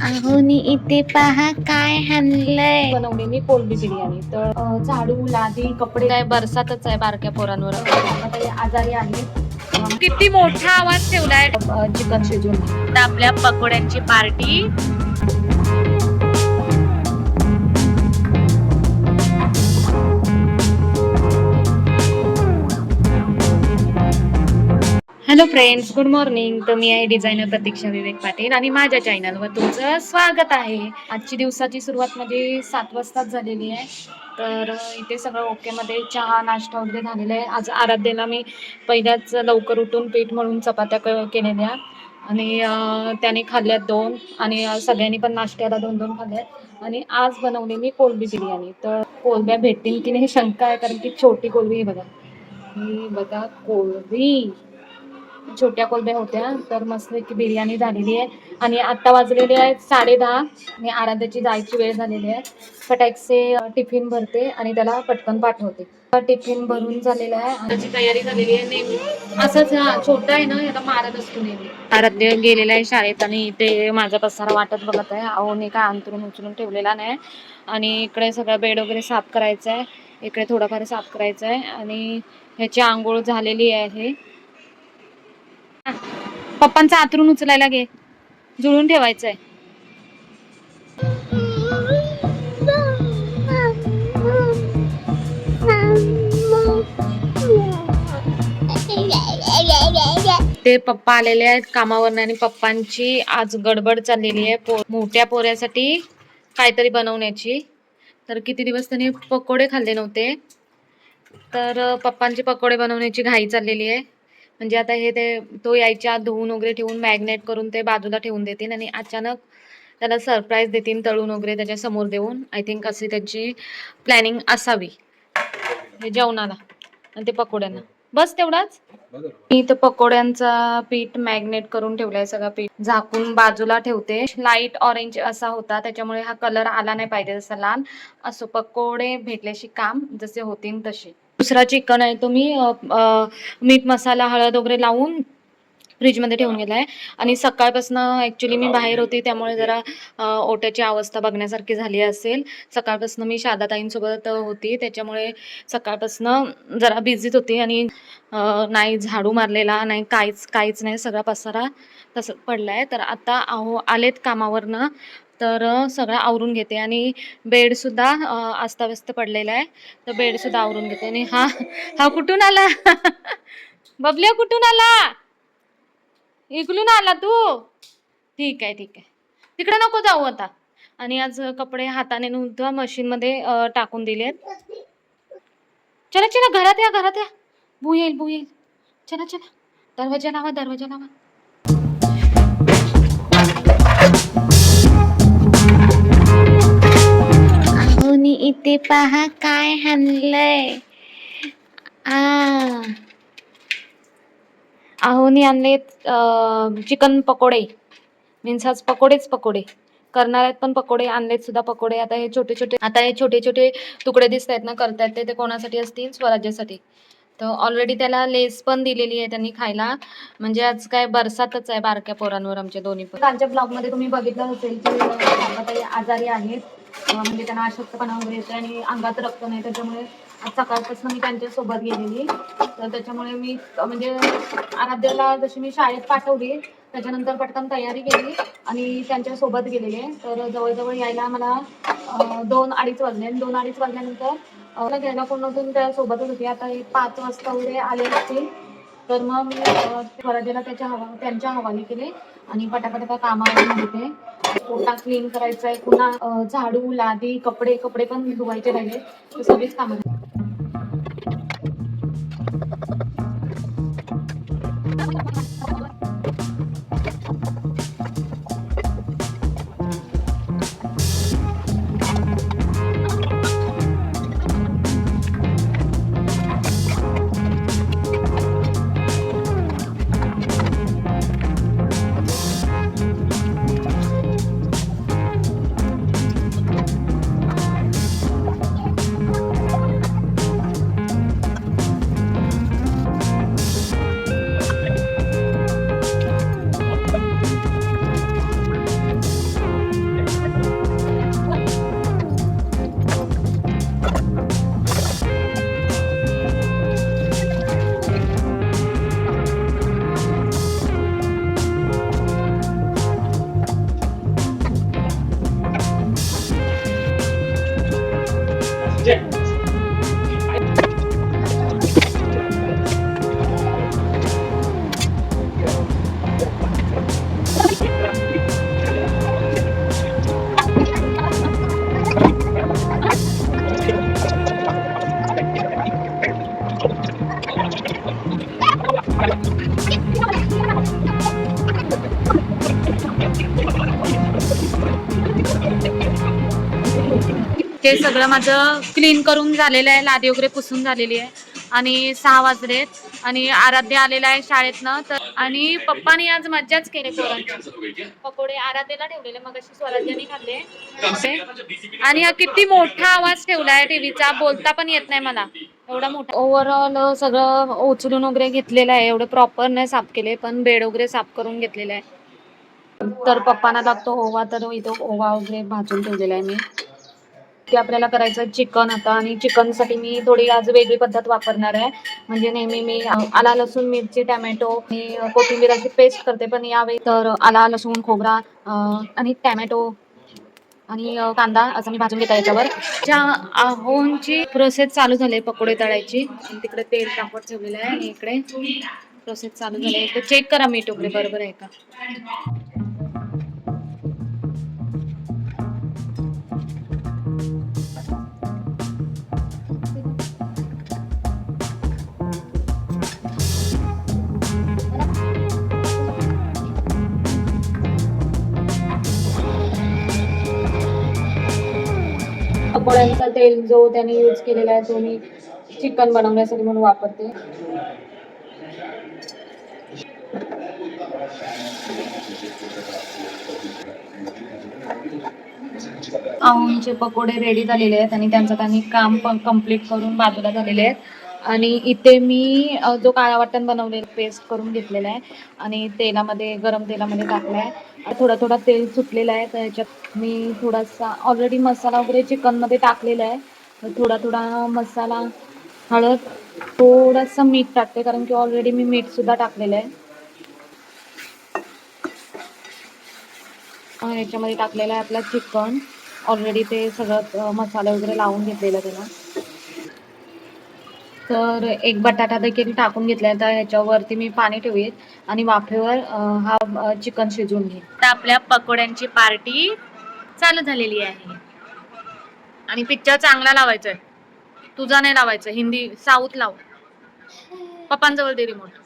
अहोनी इथे पहा काय हाणलंय. बनवलेली कोलबी बिर्याणी. तर अं, झाडू लादी कपडे. काय बरसातच आहे बारक्या पोरांवर. आता हे आजारी आहेत किती मोठा आवाज ठेवलाय. चिकन शिजून आता आपल्या पकोड्यांची party. Hello friends good morning तर मी आहे डिझायनर प्रतीक्षा विवेक पाटील आणि माझ्या चॅनलवर तुमचं स्वागत आहे. आजची दिवसाची सुरुवात माझी सात वाजताच झालेली आहे. तर इथे सगळं ओकेमध्ये चहा नाश्ता वगैरे झालेला आहे. आज आराध्याला मी पहिल्याच लवकर उठून पीठ मळून चपात्या क- केलेल्या. आणि त्याने खाल्ल्यात दोन आणि सगळ्यांनी पण नाश्त्याला दोन दोन खाल्ल्यात. आणि आज बनवलेली कोलबी बिर्याणी. तर कोलब्या भेटतील की नाही शंका आहे. कारण की छोटी कोलबी आहे बघा. ही बघा कोलबी. छोट्या कोलब्या होत्या तर मस्तपैकी बिर्याणी झालेली आहे. आणि आता वाजलेली आहे साडे दहा. आणि आराध्याची जायची वेळ झालेली आहे. फटाकसे टिफिन भरते आणि त्याला पटकन पाठवते. तर टिफिन भरून झालेला आहे. त्याची तयारी झालेली आहे. नेहमी असंच हा छोटा आहे ना याला मारत असतो नेहमी. आराध्य गेलेला आहे शाळेत आणि ते माझा पसारा वाटत बघत आहे. अहोनी काय अंतरून उचलून ठेवलेला नाही. आणि इकडे सगळं बेड वगैरे साफ करायचं आहे. इकडे थोडंफार साफ करायचं आहे. आणि ह्याची आंघोळ झालेली आहे पप्पांचा आतरून उचलायला घे. जुळून ठेवायचंय. ते पप्पा आलेले आहेत कामावरनं आणि पप्पांची आज गडबड चाललेली आहे. पो मोठ्या पोऱ्यासाठी काहीतरी बनवण्याची. तर किती दिवस त्यांनी पकोडे खाल्ले नव्हते. तर पप्पांचे पकोडे बनवण्याची घाई चाललेली आहे. म्हणजे आता हे ते तो यायच्या धुवून वगैरे ठेवून मॅग्नेट करून ते बाजूला ठेवून देतील आणि अचानक त्याला सरप्राईज देतील तळून वगैरे त्याच्यासमोर देऊन. आय थिंक अशी त्याची प्लॅनिंग असावी. हे जेवणाला आणि ते पकोड्यांना. बस तेवढाच? मी तर पकोड्यांचा पीठ मॅग्नेट करून ठेवलाय सगळा पीठ. झाकून बाजूला ठेवते. लाइट ऑरेंज असा होता त्याच्यामुळे हा कलर आला नाही पाहिजे जसा लाल. असो पकोडे भेटल्याशी काम जसे होतील तसे. दुसरा चिकन आहे तो मी मीठ मसाला हळद वगैरे लावून फ्रीजमध्ये ठेवून आहे आणि सकाळपासून ॲक्च्युली मी बाहेर होती त्यामुळे जरा ओट्याची अवस्था बघण्यासारखी झाली असेल. सकाळपासून मी शारदाताईंसोबत होती. त्याच्यामुळे सकाळपासून जरा बिझीत होती आणि नाही झाडू मारलेला नाही काहीच काहीच नाही सगळा पसारा तसं पडला आहे तर आता आहो आलेत कामावरनं. तर सगळं आवरून घेते आणि बेडसुद्धा अस्ताव्यस्त पडलेला आहे. तर बेडसुद्धा आवरून घेते आणि हा हा कुठून आला? बबल्या कुठून आला? इकडून आला तू? ठीक आहे ठीक आहे. तिकडे नको जाऊ आता. आणि आज कपडे हाताने नुसतं मशीनमध्ये टाकून टाकून दिलेत चला चला घरात या घरात या. भू येईल भू येईल. चला चला. दरवाजा लावा दरवाजा लावा. इथे पहा काय हाणलंय. आ. अहोनी आणले चिकन पकोडे. मीन्स आज पकोडेच पकोडे. करणार आहेत पण पकोडे आणलेत सुद्धा पकोडे. आता हे छोटे छोटे आता हे छोटे छोटे तुकडे दिसत आहेत ना करतायत ते ते कोणासाठी असतील? स्वराज्यासाठी. तर ऑलरेडी त्याला लेस पण दिलेली आहे त्यांनी खायला. म्हणजे आज काय बरसातच आहे बारक्या पोरांवर आमच्या दोन्ही पण. कालच्या ब्लॉगमध्ये तुम्ही बघितलं असेल की आजारी आहेत. म्हणजे त्यांना अशक्तपणा वगैरे येते आणि अंगात रक्त नाही त्याच्यामुळे आज सकाळपासून मी त्यांच्यासोबत गेलेली. तर त्याच्यामुळे मी म्हणजे आराध्याला जशी मी शाळेत पाठवली त्याच्यानंतर पटकन तयारी केली आणि त्यांच्यासोबत गेलेले. तर जवळजवळ यायला मला दोन अडीच वाजले. आणि दोन अडीच वाजल्यानंतर घ्यायला कोण त्या सोबतच होती. आता एक पाच वाजता वगैरे आले असतील. तर मग मी स्वराज्याला त्याच्या हवा त्यांच्या हवाले केले आणि पटापटा कामावर घेते पोटा क्लीन करायचंय आहे पुन्हा झाडू लादी कपडे कपडे पण धुवायचे राहिले सगळीच कामं যে ते सगळं माझं क्लीन करून झालेलं आहे लादी वगैरे पुसून झालेली आहे. आणि सहा वाजलेत आणि आराध्य आलेला आहे शाळेतनं. तर आणि पप्पानी आज मज्जाच केली पोरांची. पकोडे आराध्याला ठेवलेले मग अशी स्वराज्याने खाल्ले. असे. आणि हा किती मोठा आवाज ठेवलाय टीव्हीचा बोलता पण येत नाही मला. एवढा मोठा. ओव्हरऑल सगळं उचलून वगैरे घेतलेलं आहे एवढं प्रॉपर नाही साफ केले पण बेड वगैरे साफ करून घेतलेलं आहे. तर पप्पांना लागतो ओवा तर इथं ओवा वगैरे भाजून ठेवलेला आहे मी. ते आपल्याला करायचं चिकन आता. आणि चिकनसाठी मी थोडी आज वेगळी पद्धत वापरणार आहे. म्हणजे नेहमी मी आला लसूण मिरची टॅमॅटो आणि कोथिंबीर अशी पेस्ट करते. पण यावेळी तर आला लसूण खोबरा आणि टॅमॅटो आणि कांदा असं मी भाजून घेता याच्यावर. ज्या आहोंची प्रोसेस चालू झाली पकोडे तळायची. तिकडे तेल टाकत ठेवलेलं आहे. आणि इकडे प्रोसेस चालू झाली आहे. चेक करा मी टोकडे बरोबर आहे का? पकोड्यांचा तेल जो त्याने यूज केलेला आहे तो मी चिकन बनवण्यासाठी म्हणून वापरते. आऊंचे पकोडे रेडी झालेले आहेत आणि त्यांचं त्यांनी काम पण कंप्लीट करून बाजूला झालेले आहेत. आणि इथे मी अ, जो काळा वाटण बनवलेला पेस्ट करून घेतलेला आहे आणि तेलामध्ये गरम तेलामध्ये टाकला आहे. थोडा थोडा तेल सुटलेला आहे तर ह्याच्यात मी थोडासा ऑलरेडी मसाला वगैरे चिकनमध्ये टाकलेला आहे. थोडा थोडा मसाला हळद थोडंसं मीठ टाकते कारण की ऑलरेडी मी मीठसुद्धा टाकलेलं आहे. याच्यामध्ये टाकलेलं आहे आपलं चिकन. ऑलरेडी ते सगळं मसाले मसाला वगैरे लावून घेतलेला त्याला. तर एक बटाटा देखील टाकून घेतलाय. तर ह्याच्यावरती मी पाणी ठेवेल आणि वाफेवर हा चिकन शिजवून घेईन. तर आपल्या पकोड्यांची पार्टी चालू झालेली आहे. आणि पिक्चर चांगला लावायचा आहे तुझा नाही लावायचा हिंदी साऊथ लाव. पप्पांजवळ दे रिमोट